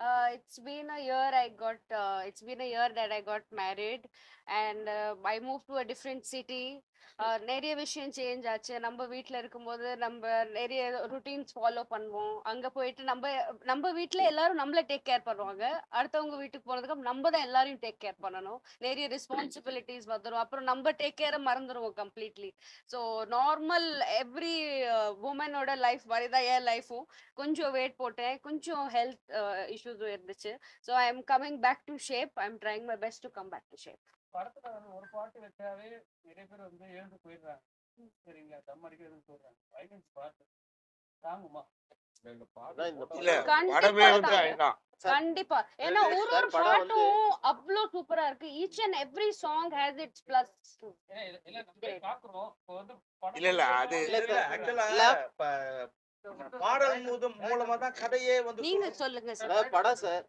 Uh, it's been a year I got, uh, it's been a year that I got married and uh, I moved to a different city. நிறைய விஷயம் change ஆச்சு. நம்ம வீட்ல இருக்கும்போது நம்ம நிறைய routines follow பண்ணுவோம். அங்க போயிட்டு நம்ம நம்ம வீட்ல எல்லாரும் நம்மள டேக் கேர் பண்ணுவாங்க. அடுத்தவங்க வீட்டுக்கு போனதுக்கு நம்ம தான் எல்லாரையும் டேக் கேர் பண்ணணும். நிறைய ரெஸ்பான்சிபிலிட்டிஸ் வந்துடும் அப்புறம் நம்ம டேக் கேரை மறந்துடுவோம் கம்ப்ளீட்லி ஸோ நார்மல் எவ்ரி உமனோட லைஃப் மாதிரி தான் என் லைஃபும் கொஞ்சம் வெயிட் போட்டேன். கொஞ்சம் ஹெல்த் இஷ்யூஸும் இருந்துச்சு. So I am coming back to shape I am trying my best to come back to shape படத்துல வந்து ஒரு பாட்டு வச்சாவே நிறைய பேர் வந்து எழுந்து போயிடுறாங்க. சரிங்களா தம் அடிக்கிறதுன்னு சொல்றாங்க. வைலன்ஸ் பாட்டு. தாங்குமா? கண்டிப்பா ஏன்னா ஒரு பாட்டும் அவ்வளோ சூப்பரா இருக்கு. Each and every song has its plus ஏன்னா இல்ல- இல்ல நம்ம போய் பாக்குறோம். இப்போ வந்து படம் இல்ல, இல்ல, அது- இல்ல, இல்ல, பாடல் மூலம் தான் கதையே வந்து நீங்க. சொல்லுங்க. சார். படம் சார்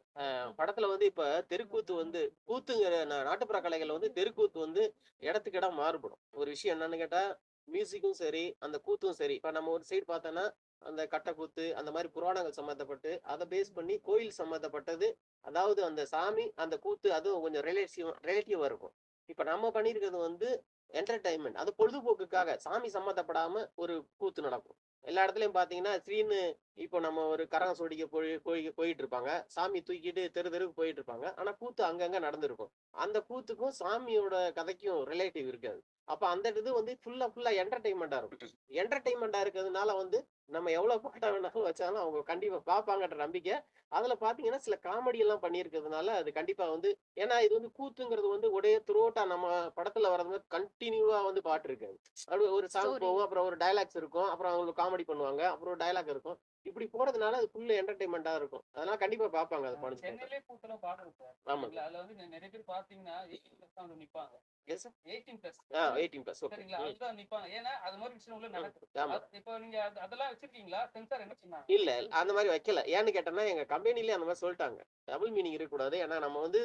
படத்துல வந்து இப்ப தெருக்கூத்து வந்து கூத்துங்கிற நாட்டுப்புற கலைகள் வந்து தெருக்கூத்து வந்து இடத்துக்கு இடம் மாறுபடும். ஒரு விஷயம் என்னன்னு கேட்டா மியூசிக்கும் சரி அந்த கூத்தும் சரி. இப்ப நம்ம ஒரு சைடு பார்த்தோன்னா அந்த கட்டக்கூத்து அந்த மாதிரி புராணங்கள் சம்மந்தப்பட்டு அதை பேஸ் பண்ணி கோயில் சம்மந்தப்பட்டது அதாவது அந்த சாமி அந்த கூத்து அதுவும் கொஞ்சம் ரிலேட்டிவ் ரிலேட்டிவா இருக்கும். இப்ப நம்ம பண்ணியிருக்கிறது வந்து என்டர்டைன்மெண்ட் அது பொழுதுபோக்குக்காக சாமி சம்மந்தப்படாம ஒரு கூத்து நடக்கும். எல்லா இடத்துலையும் பார்த்தீங்கன்னா ஸ்ரீன்னு இப்போ நம்ம ஒரு கரகம் சொடிக்க போய் போய் போயிட்டு இருப்பாங்க சாமி தூக்கிட்டு தெரு தெருவுக்கு போயிட்டு இருப்பாங்க ஆனா கூத்து அங்கங்க நடந்திருக்கும். அந்த கூத்துக்கும் சாமியோட கதைக்கும் ரிலேட்டிவ் இருக்காது. அப்ப அந்த இது வந்து ஃபுல்லா ஃபுல்லா என்டர்டைன்மெண்டா இருக்கும். என்டர்டைன்மெண்டா இருக்கிறதுனால வந்து நம்ம எவ்வளவு பாட்டா வேணாலும் வச்சாலும் அவங்க கண்டிப்பா பார்ப்பாங்கன்ற நம்பிக்கை. அதுல பாத்தீங்கன்னா சில காமெடி எல்லாம் பண்ணியிருக்கிறதுனால அது கண்டிப்பா வந்து ஏன்னா இது வந்து கூத்துங்கிறது வந்து ஒரே த்ரோட்டா நம்ம படத்துல வர்றது கண்டினியூவா வந்து பாட்டு இருக்காது அது ஒரு சாங். போகும் அப்புறம் ஒரு டைலாக்ஸ் இருக்கும் அப்புறம் அவங்க காமெடி பண்ணுவாங்க அப்புறம் டைலாக் இருக்கும். இப்படி போறதுனால அது ஃபுல் என்டர்டைன்மெண்டா இருக்கும். அதனால கண்டிப்பா பார்ப்பாங்க அது படிச்சு சென்னையிலே கூத்துல பாக்குறோம் சார் ஆமா? அதுல வந்து நிறைய பேர் பாத்தீங்கன்னா எயிட்டீன் பிளஸ் தான் வந்து நிப்பாங்க. Yes eighteen plus ah eighteen plus okay சரிங்களா? அதுதான் நிப்பாங்க. ஏன்னா அது மாதிரி விஷயம் உள்ள நடக்குது. ஆமா. அது- இப்போ நீங்க அது- அதெல்லாம் வச்சிருக்கீங்களா? சென்சார் என்ன சொன்னாங்க? இல்ல அந்த மாதிரி வைக்கல. ஏன்னு கேட்டோம்னா எங்க கம்பெனிலே அந்த மாதிரி சொல்லிட்டாங்க. டபுள் மீனிங் இருக்கக்கூடாது. ஏன்னா நம்ம வந்து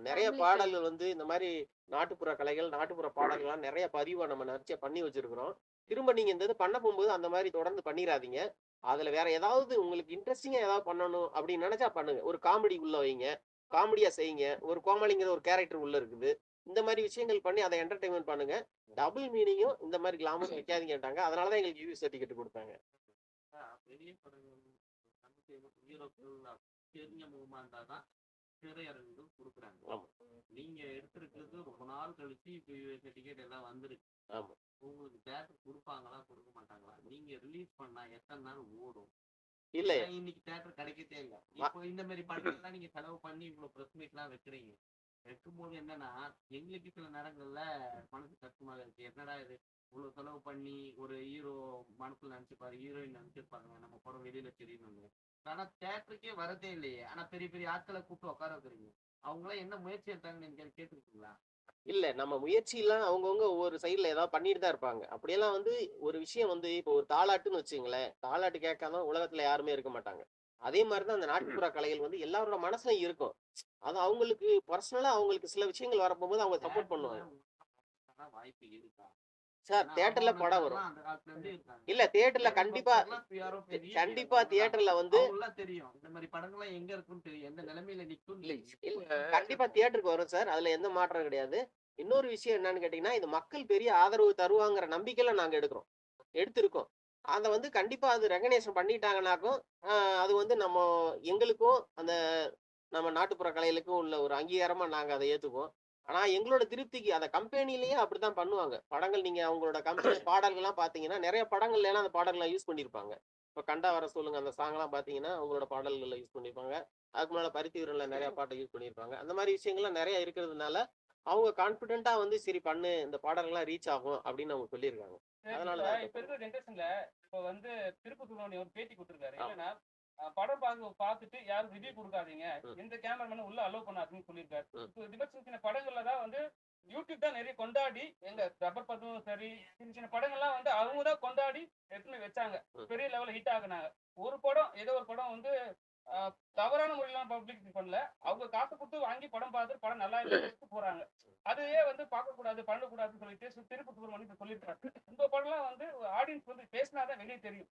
நிறைய பாடல்கள் வந்து இந்த மாதிரி நாட்டுப்புற கலைகள் நாட்டுப்புற பாடல்கள்லாம் நிறைய பதிவா நம்ம நிறைய பண்ணி வச்சிருக்கிறோம். திரும்ப நீங்க இந்த இது பண்ண போகும்போது அந்த மாதிரி தொடர்ந்து பண்ணிடாதீங்க அதுல வேற ஏதாவது உங்களுக்கு இன்ட்ரெஸ்டிங்கா ஏதாவது பண்ணணும் அப்படின்னு நினைச்சா பண்ணுங்க. ஒரு காமெடி உள்ள வைங்க. காமெடியா செய்யுங்க. ஒரு கோமாளிங்கிற ஒரு கேரக்டர் உள்ள இருக்குது. இந்த மாதிரி விஷயங்கள் பண்ணி அதை என்டர்டைன்மெண்ட் பண்ணுங்க. டபுள் மீனிங்கும் இந்த மாதிரி கிளாமர் வைக்காதீங்கட்டாங்க அதனாலதான் எங்களுக்கு யூ சர்டிஃபிகேட் கொடுத்தாங்க. தெரிஞ்ச முகமா இருந்தாதான் கொடுக்குறாங்க. நீங்க எடுத்திருக்கிறது ரொம்ப நாள் கழிச்சு இப்போ எல்லாம் வந்துருக்கு. ஆமா. உங்களுக்கு தேட்டர் கொடுப்பாங்களா கொடுக்க மாட்டாங்களா? நீங்க ரிலீஸ் பண்ணா எத்தனை நாள் ஓடும்? இல்ல. இன்னைக்கு தேட்டர் கிடைக்கதே இல்ல. இப்போ இந்த மாதிரி படங்கள்லாம் நீங்க செலவு பண்ணி இவ்வளவு பிரஸ் மீட்லாம் வைக்கிறீங்க. வைக்கும்போது என்னன்னா எங்களுக்கு சில நேரங்கள்ல மனசு கஷ்டமாக இருக்கு. என்னடா இது? இவ்வளவு செலவு பண்ணி ஒரு ஹீரோ மனசுல நினைச்சுப்பாரு ஹீரோயின் நினைச்சிருப்பாங்க நம்ம படம் வெளியில தெரியணும்னு ஆனா தேட்டருக்கே வரதே இல்லையே. ஆனா பெரிய பெரிய ஆட்களை கூப்பிட்டு உட்கார வைக்கிறீங்க. அவங்களாம் என்ன முயற்சி எடுத்தாங்கன்னு நீங்க கேட்டுருக்கீங்களா? இல்ல நம்ம முயற்சியெல்லாம் அவங்கவுங்க ஒவ்வொரு சைடுல ஏதாவது பண்ணிட்டு தான் இருப்பாங்க. அப்படியெல்லாம் வந்து ஒரு விஷயம் வந்து இப்போ ஒரு தாலாட்டுன்னு வச்சுங்களேன் தாலாட்டு கேட்காம உலகத்துல யாருமே இருக்க மாட்டாங்க. அதே மாதிரிதான் அந்த நாட்டுப்புற கலைகள் வந்து எல்லாரோட மனசுலயும் இருக்கும். அது அவங்களுக்கு பர்சனலா அவங்களுக்கு சில விஷயங்கள் வரப்போகும்போது அவங்க சப்போர்ட் பண்ணுவாங்க. வாய்ப்பு இருக்கா? சார் தியேட்டர்ல படம் வரும். இல்ல தியேட்டர்ல கண்டிப்பா கண்டிப்பா தியேட்டர்ல வந்து தெரியும். இந்த மாதிரி படங்கள்லாம் எங்க இருக்குன்னு தெரியும். எந்த நிலைமையில நிக்கும் இல்ல, கண்டிப்பா தியேட்டருக்கு வரும் சார். அதுல எந்த மாற்றம் கிடையாது. இன்னொரு விஷயம் என்னன்னு கேட்டீங்கன்னா இது மக்கள் பெரிய ஆதரவு தருவாங்கிற நம்பிக்கையில நாங்க எடுக்கிறோம். எடுத்திருக்கோம். அதை வந்து கண்டிப்பா அது ரெகனேஷன் பண்ணிட்டாங்கனாக்கும் அது வந்து நம்ம எங்களுக்கும் அந்த நம்ம நாட்டுப்புற கலைகளுக்கும் உள்ள ஒரு அங்கீகாரமா நாங்க அதை ஏத்துக்குவோம். ஆனா எங்களோட திருப்திக்கு அந்த கம்பெனிலேயே அப்படித்தான் பண்ணுவாங்க. படங்கள் நீங்க அவங்களோட கம்பெனி பாடல்கள்லாம் பாத்தீங்கன்னா நிறைய படங்கள்ல எல்லாம் அந்த பாடல்களை யூஸ் பண்ணியிருப்பாங்க இப்ப கண்டா வர சொல்லுங்க அந்த சாங்லாம் பாத்தீங்கன்னா அவங்களோட பாடல்கள்ல யூஸ் பண்ணியிருப்பாங்க அதுக்கு முன்னால பருத்தி வீரன்ல நிறைய பாட்டை யூஸ் பண்ணியிருப்பாங்க அந்த மாதிரி விஷயங்கள்லாம் நிறைய இருக்கிறதுனால அவங்க கான்பிடென்ட்டா வந்து சரி பண்ணு இந்த பாடல்கள்லாம் ரீச் ஆகும் அப்படின்னு அவங்க சொல்லியிருக்காங்க. அதனால இப்ப தான் இப்ப இருக்கிற ஜென்ரேஷன்ல இப்ப வந்து ஒரு பேட்டி கொடுத்திருக்காரு. என்னன்னா படம் பார்க்க பார்த்துட்டு யாரும் ரிவ்யூ கொடுக்காதீங்க. எந்த கேமராமேனும் உள்ள அலோவ் பண்ணாதீங்கன்னு சொல்லியிருக்காரு. இப்போ சின்ன சின்ன படங்கள்ல தான் வந்து யூடியூப் தான் நிறைய கொண்டாடி எங்க ரப்பர் பத்தும் சரி சின்ன சின்ன படங்கள்லாம் வந்து அவங்க தான் கொண்டாடி எடுத்துன்னு வச்சாங்க. பெரிய லெவல்ல ஹிட் ஆகுனாங்க. ஒரு படம் ஏதோ ஒரு படம் வந்து தவறான முறையெல்லாம் பப்ளிக் பண்ணல. அவங்க காசு கொடுத்து வாங்கி படம் பார்த்து படம் நல்லா இருக்கு போறாங்க. அதையே வந்து பார்க்க கூடாது பண்ணக்கூடாதுன்னு சொல்லிட்டு சு- திருப்பத்தூர் வந்து இப்ப சொல்லியிருக்காரு இந்த படம்லாம் வந்து ஆடியன்ஸ் வந்து பேசினாதான் வெளியே தெரியும்.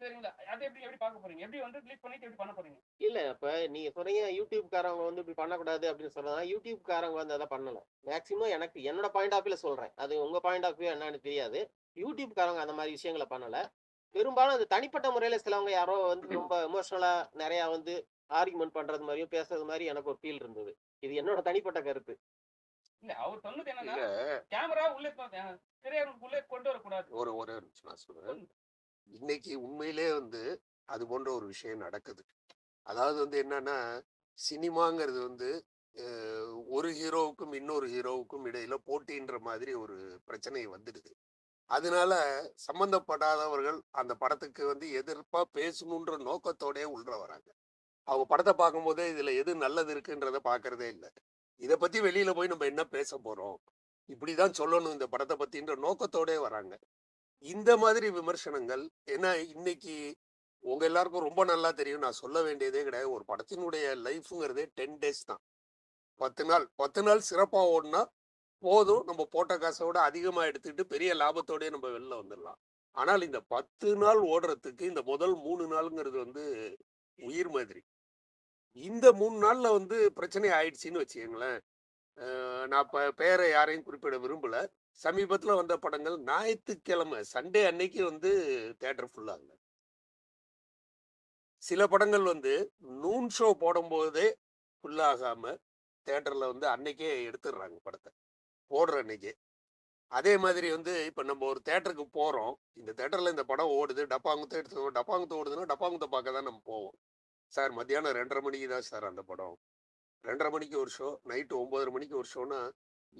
சரிங்களா அது எப்படி எப்படி பார்க்க போறீங்க? எப்படி வந்து ரிலீஸ் பண்ணிட்டு எப்படி பண்ண போறீங்க? இல்ல இப்ப நீங்க சொன்னீங்க யூடியூப் காரவங்க வந்து இப்படி பண்ணக்கூடாது அப்படின்னு சொன்னா யூடியூப் காரங்க வந்து அதை பண்ணல. மேக்சிமம் எனக்கு என்னோட பாயிண்ட் ஆஃப் வியூல சொல்றேன். அது உங்க பாயிண்ட் ஆஃப் வியூ என்னன்னு தெரியாது. யூடியூப் காரங்க அந்த மாதிரி விஷயங்களை பண்ணல. பெரும்பாலும் அது தனிப்பட்ட முறையில சிலவங்க யாரோ வந்து ரொம்ப எமோஷனலா நிறைய வந்து ஆர்குமெண்ட் பண்றது மாதிரியும் பேசுறது மாதிரி எனக்கு ஒரு ஃபீல் இருந்தது. இது என்னோட தனிப்பட்ட கருத்து. இல்ல அவர் சொன்னது என்னன்னா கேமரா உள்ளே திரையரங்குக்குள்ளே கொண்டு வரக்கூடாது. ஒரு ஒரு நிமிஷம் நான் சொல்றேன். இன்னைக்கு உண்மையிலே வந்து அது போன்ற ஒரு விஷயம் நடக்குது. அதாவது வந்து என்னன்னா சினிமாங்கிறது வந்து ஒரு ஹீரோவுக்கும் இன்னொரு ஹீரோவுக்கும் இடையில போட்டின்ற மாதிரி ஒரு பிரச்சனை வந்துடுது. அதனால சம்பந்தப்படாதவர்கள் அந்த படத்துக்கு வந்து எதிர்ப்பா பேசணுன்ற நோக்கத்தோடயே உள்ள வராங்க. அவங்க படத்தை பார்க்கும்போதே இதுல எது நல்லது இருக்குன்றத பாக்குறதே இல்லை. இதை பத்தி வெளியில போய் நம்ம என்ன பேச போறோம்? இப்படிதான் சொல்லணும் இந்த படத்தை பத்தின்ற நோக்கத்தோடயே வராங்க. இந்த மாதிரி விமர்சனங்கள் ஏன்னா இன்னைக்கு உங்க எல்லாருக்கும் ரொம்ப நல்லா தெரியும். நான் சொல்ல வேண்டியதே கிடையாது. ஒரு படத்தினுடைய லைஃப்ங்கிறதே டென் டேஸ் தான். பத்து நாள் பத்து நாள் சிறப்பாக ஓடினா போதும். நம்ம போட்ட காசோட அதிகமாக எடுத்துக்கிட்டு பெரிய லாபத்தோடயே நம்ம வெளில வந்துடலாம் ஆனால் இந்த பத்து நாள் ஓடுறதுக்கு இந்த முதல் மூணு நாளுங்கிறது வந்து உயிர் மாதிரி. இந்த மூணு நாளில் வந்து பிரச்சனை ஆயிடுச்சின்னு வச்சுக்கோங்களேன். நான் இப்போ பேரை யாரையும் குறிப்பிட விரும்பலை. சமீபத்தில் வந்த படங்கள் ஞாயிற்றுக்கிழமை சண்டே அன்னைக்கு வந்து தேட்டர் ஃபுல்லாகுங்க சில படங்கள் வந்து நூன் ஷோ போடும்போதே ஃபுல்லாகாம தேட்டரில் வந்து அன்னைக்கே எடுத்துடுறாங்க படத்தை. போடுற அன்னைக்கே. அதே மாதிரி வந்து இப்போ நம்ம ஒரு தேட்டருக்கு போகிறோம் இந்த தேட்டர்ல இந்த படம் ஓடுது டப்பாங்குத்த எடுத்து டப்பாங்குத்த ஓடுதுன்னா டப்பாங்குத்த பார்க்க தான் நம்ம போவோம். சார் மத்தியானம் ரெண்டரை மணிக்கு தான் சார் அந்த படம். ரெண்டரை மணிக்கு ஒரு ஷோ நைட்டு ஒம்பதரை மணிக்கு ஒரு ஷோனா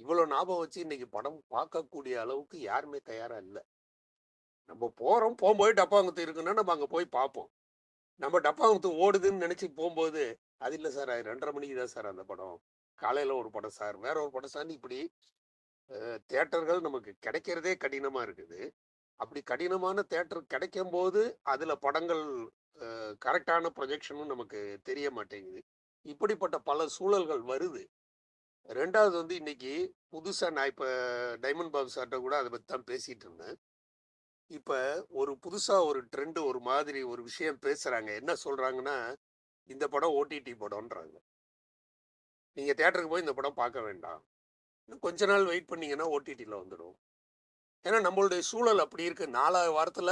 இவ்வளோ ஞாபகம் வச்சு இன்னைக்கு படம் பார்க்கக்கூடிய அளவுக்கு யாருமே தயாரா இல்லை. நம்ம போறோம் போகும்போது டப்பாங்குத்து இருக்குன்னா நம்ம அங்கே போய் பார்ப்போம். நம்ம டப்பாங்குத்து ஓடுதுன்னு நினைச்சு போகும்போது அது இல்லை சார் அது ரெண்டரை மணிக்கு தான் சார் அந்த படம். காலையில ஒரு படம் சார் வேற ஒரு படம் சார் இப்படி தேட்டர்கள் நமக்கு கிடைக்கிறதே கடினமா இருக்குது. அப்படி கடினமான தேட்டர் கிடைக்கும் போது அதுல படங்கள் கரெக்டான ப்ரொஜெக்ஷனும் நமக்கு தெரிய மாட்டேங்குது. இப்படிப்பட்ட பல சூழல்கள் வருது. ரெண்டாவது வந்து இன்னைக்கு புதுசா நான் இப்ப டைமண்ட் பாபு சார்ட்ட கூட அதை பத்தி தான் பேசிட்டு இருந்தேன் இப்ப ஒரு புதுசா ஒரு ட்ரெண்டு ஒரு மாதிரி ஒரு விஷயம் பேசுறாங்க. என்ன சொல்றாங்கன்னா இந்த படம் ஓடிடி படம்ன்றாங்க. நீங்க தேட்டருக்கு போய் இந்த படம் பார்க்க வேண்டாம். இன்னும் கொஞ்ச நாள் வெயிட் பண்ணீங்கன்னா ஓடிடியில் வந்துடும். ஏன்னா நம்மளுடைய சூழல் அப்படி இருக்கு. நாலாவது வாரத்துல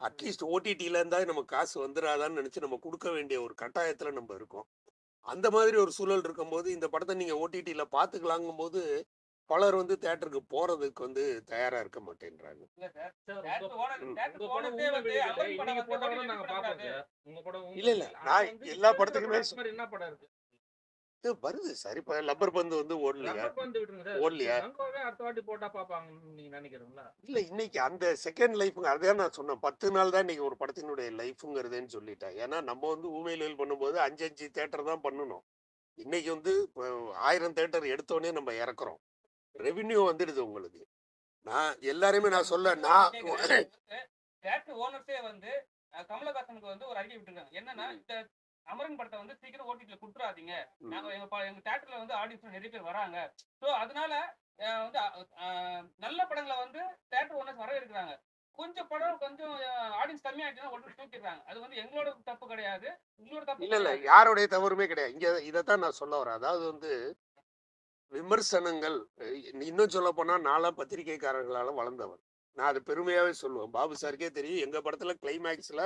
அட்லீஸ்ட் ஓடிடியில இருந்தா நமக்கு காசு வந்துடாதான்னு நினைச்சு நம்ம கொடுக்க வேண்டிய ஒரு கட்டாயத்துல நம்ம இருக்கோம். அந்த மாதிரி ஒரு சூழல் இருக்கும்போது இந்த படத்தை நீங்க ஓடிடியில பாத்துக்கலாங்கும் போது பலர் வந்து தேட்டருக்கு போறதுக்கு வந்து தயாரா இருக்க மாட்டேன்றாங்க. இல்ல இல்ல. நான் எல்லா படத்துக்குமே என்ன படம் இருக்கு? இது வருது சார் இப்ப லப்பர் பந்து வந்து ஓடலையா? ஓடலையா? இல்ல இன்னைக்கு அந்த செகண்ட் லைஃப் அதான் நான் சொன்னேன். பத்து நாள் தான் இன்னைக்கு ஒரு படத்தினுடைய லைஃப்ங்கிறதுன்னு சொல்லிட்டேன் ஏன்னா நம்ம வந்து ஊமையில் பண்ணும்போது அஞ்சு அஞ்சு தேட்டர் தான் பண்ணணும். இன்னைக்கு வந்து ஆயிரம் தேட்டர் எடுத்தோடனே நம்ம இறக்குறோம். ரெவின்யூ வந்துடுது உங்களுக்கு. நான் எல்லாரையுமே நான் சொல்ல நான் ஓனர்ஸே வந்து கமலஹாசனுக்கு வந்து ஒரு அறிக்கை விட்டுருக்காங்க. என்னன்னா இந்த அமரன் படத்தை வந்து சீக்கிரம் ஓடிடில குடுத்துறாதீங்க. நாங்க எங்க எங்க தேட்டர்ல வந்து ஆடியன்ஸ் நிறைய பேர் வராங்க. சோ அதனால வந்து நல்ல படங்களை வந்து தேட்டர் ஓனர்ஸ் வரவேற்கிறாங்க கொஞ்சம் படம் கொஞ்சம் ஆடியன்ஸ் கம்மியாயிட்டுனா உடனே தூக்கிடுறாங்க. அது வந்து எங்களோட தப்பு கிடையாது. உங்களோட தப்பு இல்ல இல்ல. யாருடைய தவறுமே கிடையாது. இங்க இதைத்தான் நான் சொல்ல வரேன். அதாவது வந்து விமர்சனங்கள் இன்னும் சொல்ல போனா நாலாம் பத்திரிகைக்காரர்களால வளர்ந்தவர். நான் அது பெருமையாவே சொல்லுவேன். பாபு சாருக்கே தெரியும் எங்க படத்துல கிளைமேக்ஸ்ல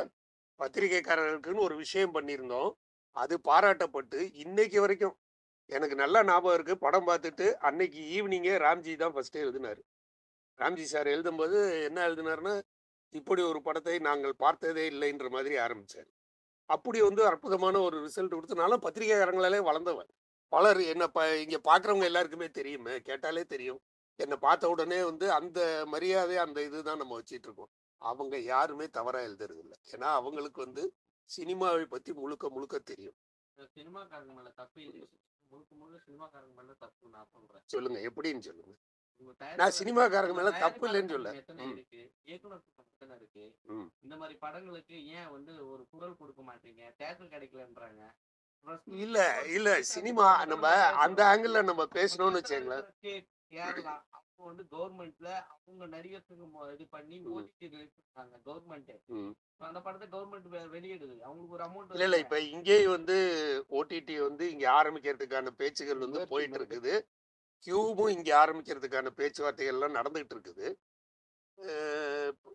பத்திரிகைக்காரர்களுக்குன்னு ஒரு விஷயம் பண்ணியிருந்தோம். அது பாராட்டப்பட்டு இன்னைக்கு வரைக்கும் எனக்கு நல்லா ஞாபகம் இருக்கு. படம் பார்த்துட்டு அன்னைக்கு ஈவினிங்கே ராம்ஜி தான் ஃபர்ஸ்ட் எழுதினாரு. ராம்ஜி சார் எழுதும்போது என்ன எழுதினாருன்னா இப்படி ஒரு படத்தை நாங்கள் பார்த்ததே இல்லைன்ற மாதிரி ஆரம்பிச்சார். அப்படி வந்து அற்புதமான ஒரு ரிசல்ட் கொடுத்தனாலும் பத்திரிகைக்காரங்களாலே வளர்ந்தவன். பலர் என்னை ப இங்கே பார்க்குறவங்க எல்லாருக்குமே தெரியுமே கேட்டாலே தெரியும். என்னை பார்த்த உடனே வந்து அந்த மரியாதை அந்த இதுதான் நம்ம வச்சிட்ருக்கோம் அவங்க யாருமே தவறா எழுதுறது இல்லை ஏன்னா அவங்களுக்கு வந்து சினிமாவை பத்தி முழுக்க முழுக்க தெரியும். சொல்லுங்க எப்படின்னு சொல்லுங்க. நான் சினிமாக்காரங்க மேல தப்பு இல்லைன்னு சொல்ல. இருக்கு. இந்த மாதிரி படங்களுக்கு ஏன் வந்து ஒரு குரல் கொடுக்க மாட்டீங்க? தேட்டர் கிடைக்கலன்றாங்க. இல்ல இல்ல. சினிமா நம்ம. அந்த ஆங்கிள் நம்ம பேசணும்னு வச்சுங்களேன் கேரளா அவங்க வந்து கவர்மெண்ட்ல அவங்க மொ- இது பண்ணி. OTT release government. அந்த படத்தை கவர்மெண்ட் வெளியிடுது. அவங்களுக்கு ஒரு அமௌண்ட் இல்ல இல்ல. இப்ப இங்கேயும் வந்து ஓடிடி வந்து இங்க ஆரம்பிக்கிறதுக்கான பேச்சுகள் வந்து போயிட்டு. இருக்குது. கியூபும் இங்க ஆரம்பிக்கிறதுக்கான பேச்சுவார்த்தைகள் எல்லாம் நடந்துகிட்டு இருக்குது.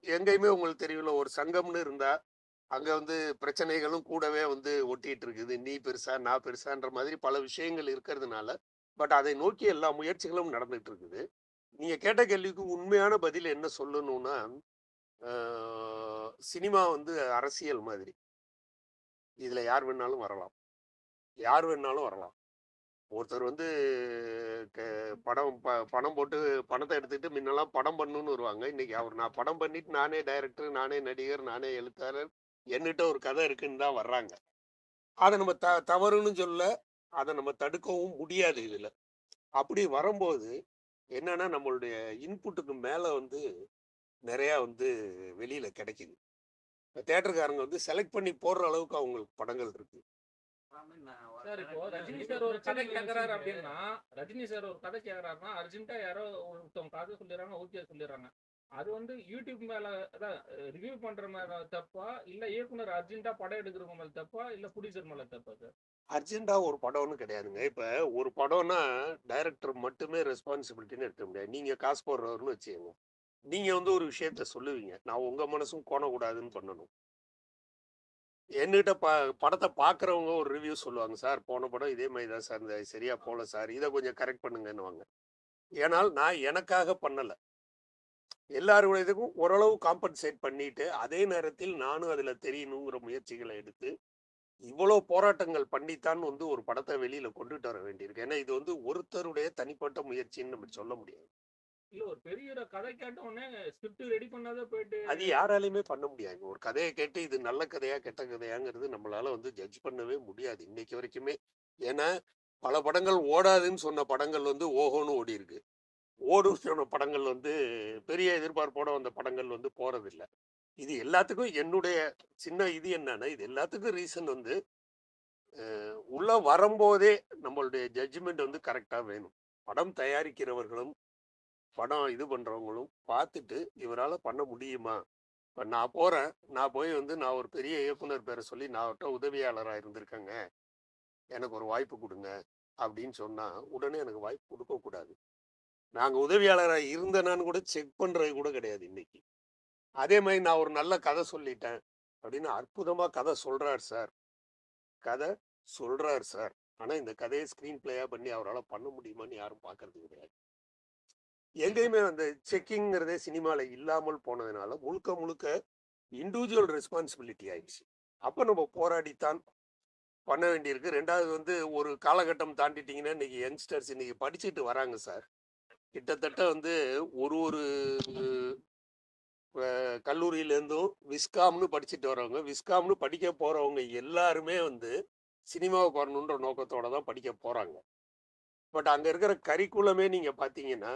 எங்கேயுமே உங்களுக்கு தெரியல ஒரு சங்கம்னு இருந்தா அங்க வந்து பிரச்சனைகளும் கூடவே வந்து ஒட்டிட்டு இருக்குது. நீ பெருசா நான் பெருசான்ற மாதிரி பல விஷயங்கள் இருக்கிறதுனால பட் அதை நோக்கி எல்லா முயற்சிகளும் நடந்துட்டு இருக்குது நீங்க கேட்ட கேள்விக்கு உண்மையான பதில் என்ன சொல்லணும்னா சினிமா வந்து அரசியல் மாதிரி. இதுல யார் வேணாலும் வரலாம். யார் வேணாலும் வரலாம். ஒருத்தர் வந்து க- படம் ப- பணம் போட்டு பணத்தை எடுத்துட்டு முன்னெல்லாம் படம் பண்ணுன்னு வருவாங்க. இன்னைக்கு அவர் நான் படம் பண்ணிட்டு நானே டைரக்டர் நானே நடிகர் நானே எழுத்தாளர் என்கிட்ட ஒரு கதை இருக்குன்னு தான் வர்றாங்க. அதை நம்ம த தவறுன்னு சொல்ல அதை நம்ம தடுக்கவும் முடியாது இதுல. அப்படி வரும்போது என்னன்னா நம்மளுடைய இன்புட்டுக்கு மேல வந்து நிறைய வந்து வெளியில கிடைக்குது. தேட்டருக்காரங்க வந்து செலக்ட் பண்ணி போடுற அளவுக்கு அவங்களுக்கு படங்கள் இருக்கு. சார் இப்போ ரஜினி சார் ஒரு கதை கேக்குறாரு அப்படின்னா ரஜினி சார் ஒரு கதை கேக்குறாருன்னா அர்ஜென்ட்டா யாரோ ஒருத்தவங்க கதை சொல்லிடுறாங்க ஓகே சொல்லிடுறாங்க. அது வந்து யூடியூப் மேல அதான் ரிவ்யூ பண்ற மேல தப்பா இல்ல இயக்குனர் அர்ஜென்ட்டா படம் எடுக்கிறவங்க மேல தப்பா இல்ல ப்ரொடியூசர் மேல தப்பா சார்? அர்ஜென்ட்டாக ஒரு படம்னு கிடையாதுங்க. இப்போ ஒரு படம்னா டைரக்டர் மட்டுமே ரெஸ்பான்சிபிலிட்டின்னு எடுக்க முடியாது. நீங்கள் காசு போடுறவர்னு வச்சுக்கோங்க. நீங்கள் வந்து ஒரு விஷயத்த சொல்லுவீங்க. நான் உங்கள் மனசும் கோணக்கூடாதுன்னு பண்ணணும். என்கிட்ட ப படத்தை பார்க்குறவங்க ஒரு ரிவ்யூ சொல்லுவாங்க. சார் போன படம் இதே மாதிரி தான் சார். இந்த சரியா போகல சார். இதை கொஞ்சம் கரெக்ட் பண்ணுங்கன்னுவாங்க. ஏனால் நான் எனக்காக பண்ணலை. எல்லாருடைய இதுக்கும் ஓரளவு காம்பன்சேட் பண்ணிட்டு அதே நேரத்தில் நானும் அதில் தெரியணுங்கிற முயற்சிகளை எடுத்து இவ்வளோ போராட்டங்கள் பண்ணித்தான் வந்து ஒரு படத்தை வெளியில கொண்டுட்டு வர வேண்டியிருக்கு. ஏன்னா இது வந்து ஒருத்தருடைய தனிப்பட்ட முயற்சின்னு நம்ம சொல்ல முடியாது. இல்ல ஒரு பெரிய ஒரு கதை கேட்ட உடனே ஸ்கிரிப்ட் ரெடி பண்ணாத போயிட்டு அது யாராலையுமே பண்ண முடியாது. ஒரு கதையை கேட்டு இது நல்ல கதையா கெட்ட கதையாங்கிறது நம்மளால வந்து ஜட்ஜ் பண்ணவே முடியாது இன்னைக்கு வரைக்குமே. ஏன்னா பல படங்கள் ஓடாதுன்னு சொன்ன படங்கள் வந்து ஓஹோன்னு ஓடி இருக்கு. ஓடும் சொன்ன படங்கள் வந்து பெரிய எதிர்பார்ப்போட வந்த படங்கள் வந்து போறதில்லை. இது எல்லாத்துக்கும் என்னுடைய சின்ன இது என்னன்னா இது எல்லாத்துக்கும் ரீசன் வந்து உள்ள வரும்போதே நம்மளுடைய ஜட்ஜ்மெண்ட் வந்து கரெக்டாக வேணும். படம் தயாரிக்கிறவர்களும் படம் இது பண்ணுறவங்களும் பார்த்துட்டு இவரால் பண்ண முடியுமா? இப்போ நான் போகிறேன் நான் போய் வந்து நான் ஒரு பெரிய இயக்குனர் பேரை சொல்லி நான் அவர்கிட்ட உதவியாளராக இருந்திருக்கேங்க. எனக்கு ஒரு வாய்ப்பு கொடுங்க அப்படின்னு சொன்னால் உடனே எனக்கு வாய்ப்பு கொடுக்கக்கூடாது. நாங்கள் உதவியாளராக இருந்தேனான்னு கூட செக் பண்ணுறது கூட கிடையாது இன்னைக்கு. அதே மாதிரி நான் ஒரு நல்ல கதை சொல்லிட்டேன் அப்படின்னு அற்புதமாக கதை சொல்கிறார் சார். கதை சொல்கிறார் சார். ஆனால் இந்த கதையை ஸ்க்ரீன் பிளேயாக பண்ணி அவரால் பண்ண முடியுமான்னு யாரும் பார்க்கறது கிடையாது. எங்கேயுமே அந்த செக்கிங்கிறதே சினிமாவில் இல்லாமல் போனதுனால முழுக்க முழுக்க இண்டிவிஜுவல் ரெஸ்பான்சிபிலிட்டி ஆயிடுச்சு. அப்போ நம்ம போராடித்தான் பண்ண வேண்டியிருக்கு. ரெண்டாவது வந்து ஒரு காலகட்டம் தாண்டிட்டிங்கன்னா இன்னைக்கு யங்ஸ்டர்ஸ் இன்னைக்கு படிச்சுட்டு வராங்க சார். கிட்டத்தட்ட வந்து ஒரு ஒரு கல்லூரியிலேருந்தும் விஸ்காம்னு படிச்சுட்டு வரவங்க விஸ்காம்னு படிக்க போகிறவங்க எல்லாருமே வந்து சினிமாவுக்கு வரணுன்ற நோக்கத்தோட தான் படிக்க போகிறாங்க பட் அங்கே இருக்கிற கரிக்குலமே நீங்கள் பார்த்தீங்கன்னா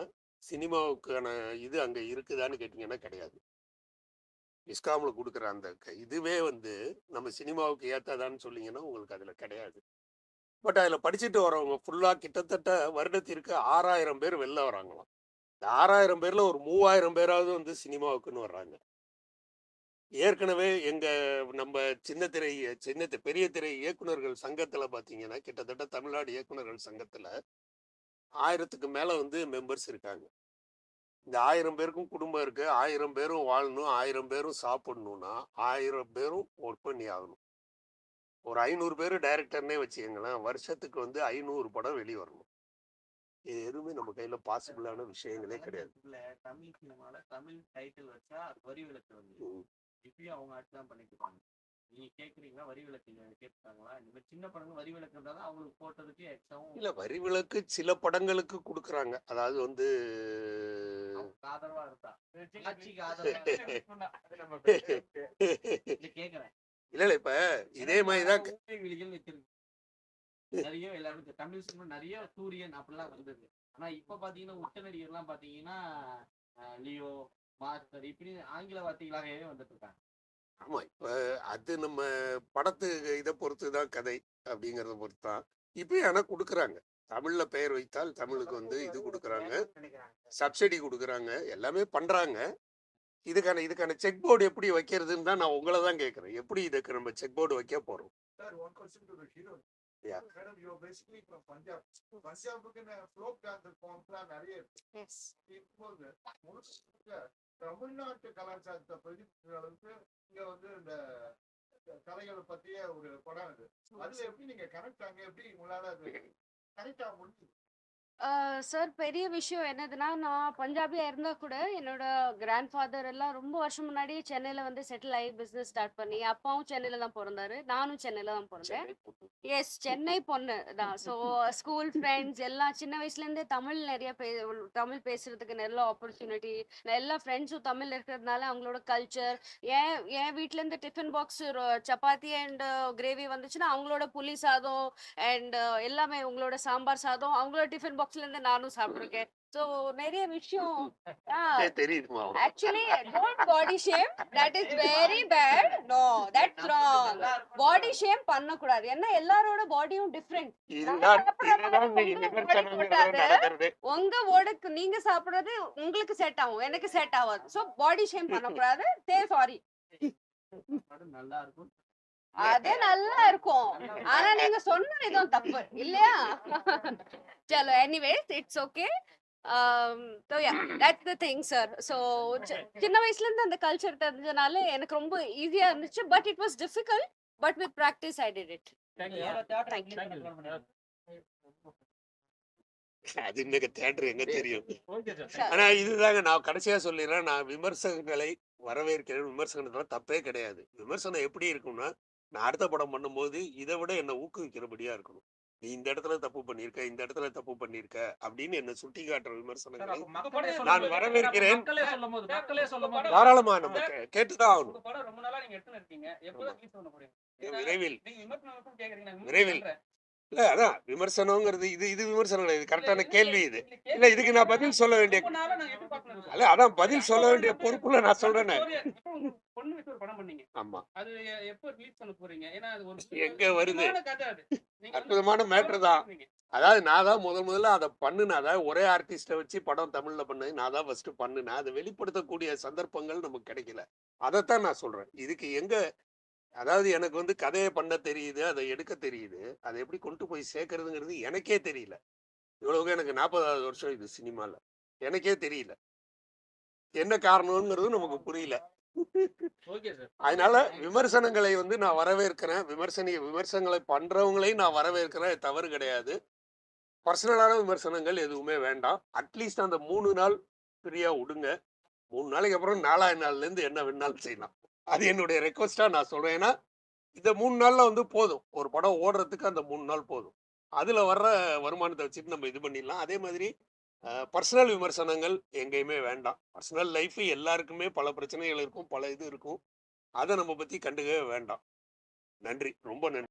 சினிமாவுக்கான இது அங்கே இருக்குதான்னு கேட்டிங்கன்னா கிடையாது. விஸ்காம்ல கொடுக்குற அந்த க- இதுவே வந்து நம்ம சினிமாவுக்கு ஏற்றாதான்னு சொன்னீங்கன்னா உங்களுக்கு அதில் கிடையாது. பட் அதில் படிச்சுட்டு வரவங்க ஃபுல்லாக கிட்டத்தட்ட வருடத்திற்கு ஆறாயிரம் பேர் வெளில வராங்களாம். இந்த ஆறாயிரம் பேர்ல ஒரு மூவாயிரம் பேராவது வந்து சினிமாவுக்குன்னு வர்றாங்க. ஏற்கனவே எங்க நம்ம சின்ன திரை சின்ன பெரிய திரை இயக்குனர்கள் சங்கத்துல பாத்தீங்கன்னா கிட்டத்தட்ட தமிழ்நாடு இயக்குனர்கள் சங்கத்துல ஆயிரத்துக்கு மேல வந்து மெம்பர்ஸ் இருக்காங்க. இந்த ஆயிரம் பேருக்கும் குடும்பம் இருக்கு. ஆயிரம் பேரும் வாழணும். ஆயிரம் பேரும் சாப்பிடணும்னா ஆயிரம் பேரும் ஒர்க் பண்ணி ஆகணும். ஒரு ஐநூறு பேர் டைரக்டர்னே வச்சுக்கோங்களேன். வருஷத்துக்கு வந்து ஐநூறு படம் வெளியே வரணும். இது எதுவுமே நம்ம கையில பாசிபிளான விஷயங்களே கிடையாது. இல்ல தமிழ் சினிமால தமிழ் டைட்டில் வச்சா அது வரி விலக்கு வந்து. இப்பயும் அவங்க ஆட்சி தான் இருக்காங்க நீங்க கேக்குறீங்களா? வரி விலக்கு கேட்பாங்களா இந்த சின்ன படங்கள் வரி விலக்கு இருந்தா தான் அவங்களுக்கு போட்டதுக்கு எக்ஸ்ட்ராவும் இல்ல வரி விலக்கு சில படங்களுக்கு கொடுக்குறாங்க. அதாவது வந்து ஆதரவா இருந்தா. ஆட்சிக்கு ஆதரவா இல்ல கேக்குறேன். இல்ல இல்ல இப்ப இதே மாதிரிதான் நிறைய எல்லாரும் தமிழ் சினிமா நிறைய சூரியன் அப்படிலாம் வந்தது. ஆனா இப்ப பாத்தீங்கன்னா உச்ச நடிகர்லாம் பாத்தீங்கன்னா லியோ மாஸ்டர் இப்படி ஆங்கில வார்த்தைகளாகவே வந்துட்டு இருக்காங்க. ஆமா இப்ப அது நம்ம படத்து இதை பொறுத்து தான் கதை அப்படிங்கறத பொறுத்து தான் இப்போ ஆனா கொடுக்குறாங்க. தமிழ்ல பெயர் வைத்தால் தமிழுக்கு வந்து இது கொடுக்குறாங்க. சப்சிடி கொடுக்குறாங்க. எல்லாமே பண்றாங்க. இதுக்கான இதுக்கான செக் போர்டு எப்படி வைக்கிறதுன்னு தான் நான் உங்களை தான் கேட்குறேன் எப்படி இதுக்கு நம்ம செக் போர்டு வைக்க போறோம்? Punjab. பஞ்சாபுக்கு டான்ஸ் ஃபார்ம்ஸ்லாம் நிறைய இருக்கு. முழுக்க தமிழ்நாட்டு கலாச்சாரத்தை பிரதிபலிக்கிற அளவுக்கு இங்க வந்து இந்த கலைகளை பத்திய ஒரு படம் இது அதுல எப்படி நீங்க கனெக்ட் ஆங்க எப்படி உங்களால அது கனெக்ட் ஆக சார் பெரிய விஷயம் என்னதுன்னா நான் பஞ்சாபியா இருந்தா கூட என்னோட கிராண்ட் ஃபாதர் எல்லாம் ரொம்ப வருஷம் முன்னாடி சென்னையில வந்து செட்டில் ஆகி பிசினஸ் ஸ்டார்ட் பண்ணி அப்பாவும் சென்னையில தான் பிறந்தாரு நானும் சென்னையில தான் பிறந்தேன். எஸ் சென்னை பொண்ணு தான். ஸோ ஸ்கூல் ஃப்ரெண்ட்ஸ் எல்லாம் சின்ன வயசுலேருந்தே தமிழ் நிறைய பே தமிழ் பேசுறதுக்கு நல்ல ஆப்பர்ச்சுனிட்டி எல்லா ஃப்ரெண்ட்ஸும் தமிழ் இருக்கிறதுனால அவங்களோட கல்ச்சர் ஏன் என் வீட்டிலேருந்து tiffin box chapati and gravy வந்துச்சுன்னா அவங்களோட புளி சாதம் அண்ட் எல்லாமே உங்களோட சாம்பார் சாதம் அவங்களோட டிஃபன் பாக்ஸ்லேருந்து நானும் சாப்பிட்ருக்கேன் ஸோ நிறைய விஷயம் actually don't body shame that is very bad no that's wrong body shame பண்ணக்கூடாது. ஏன்னா எல்லாரோட பாடியும் டிஃப்ரெண்ட் உங்க ஓடுக்கு நீங்க சாப்பிடுறது உங்களுக்கு செட் ஆகும். எனக்கு செட் ஆகாது. சோ பாடி ஷேம் பண்ணக்கூடாது. சே சாரி படம் நல்லா இருக்கும். அதே நல்லா இருக்கும். ஆனா நீங்க சொன்ன விதம் தப்பு இல்லையா? சலோ anyways it's okay so yeah that's the thing sir so சின்ன வயசுல இருந்து அந்த கல்ச்சர் தெரிஞ்சனால எனக்கு ரொம்ப ஈஸியா இருந்துச்சு but it was difficult but with practice I did it அது இன்னைக்கு தேட்டர் எங்க தெரியும்? Okay sir Sure. ஆனா இதுதாங்க நான் கடைசியா சொல்லிடுறேன் நான் விமர்சகங்களை வரவேற்கிறேன். விமர்சனத்துல தப்பே கிடையாது. விமர்சனம் எப்படி இருக்கும்னா நான் அடுத்த படம் பண்ணும்போது இதை விட என்னை ஊக்குவிக்கிறபடியா இருக்கணும். நீ இந்த இடத்துல தப்பு பண்ணிருக்க இந்த இடத்துல தப்பு பண்ணிருக்க அப்படின்னு என்ன சுட்டி காட்டுற விமர்சனங்களை நான் வரவேற்கிறேன். தாராளமா நம்ம கேட்டுதான் ஆகணும். விரைவில். விரைவில். இல்ல அதான் விமர்சனங்கிறது இது இது விமர்சனம் கிடையாது இது கரெக்டான கேள்வி இது. இல்ல, இதுக்கு நான் பதில் சொல்ல வேண்டிய. அல்ல அதான் பதில் சொல்ல வேண்டிய பொறுப்புல நான் சொல்றேனே. படம் பண்ணீங்க. ஆமா. அது எப்போ ரிலீஸ் பண்ண போறீங்க? ஏன்னா அது ஒரு எங்க வருது? அற்புதமான மேட்ரு தான். அதாவது நான் தான் முதல் முதல்ல அதை பண்ணுனேன். அதாவது ஒரே ஆர்டிஸ்ட்டை வச்சு படம் தமிழ்ல பண்ணது. நான் தான் ஃபர்ஸ்ட் பண்ணுனேன். அதை வெளிப்படுத்தக்கூடிய சந்தர்ப்பங்கள் நமக்கு கிடைக்கல. அதைத்தான் நான் சொல்றேன். இதுக்கு எங்க அதாவது எனக்கு வந்து கதையை பண்ண தெரியுது அதை எடுக்க தெரியுது அதை எப்படி கொண்டு போய் சேர்க்கறதுங்கிறது எனக்கே தெரியல. இவ்வளவுக்கு எனக்கு நாற்பதாவது வருஷம் இது சினிமால. எனக்கே தெரியல. என்ன காரணம்ங்கிறது நமக்கு புரியல. அதனால விமர்சனங்களை வந்து நான் வரவேற்கிறேன். விமர்சனிய விமர்சனங்களை பண்றவங்களையும் நான் வரவேற்கிறேன். தவறு கிடையாது. பர்சனலான விமர்சனங்கள் எதுவுமே வேண்டாம். அட்லீஸ்ட் அந்த மூணு நாள் ஃப்ரீயா விடுங்க. மூணு நாளைக்கு அப்புறம் நாலாயிரம் நாள்ல இருந்து என்ன வேணாலும் செய்யலாம். அது என்னுடைய ரெக்வஸ்டா நான் சொல்றேன். ஏன்னா இந்த மூணு நாள்ல வந்து போதும். ஒரு படம் ஓடுறதுக்கு அந்த மூணு நாள் போதும். அதுல வர்ற வருமானத்தை வச்சுட்டு நம்ம இது பண்ணிடலாம். அதே மாதிரி பர்சனல் விமர்சனங்கள் எங்கேயுமே வேண்டாம். பர்சனல் லைஃப் எல்லாருக்குமே பல பிரச்சனைகள் இருக்கும் பல இது இருக்கும். அதை நம்ம பற்றி கண்டுக்கவே வேண்டாம். நன்றி. ரொம்ப நன்றி.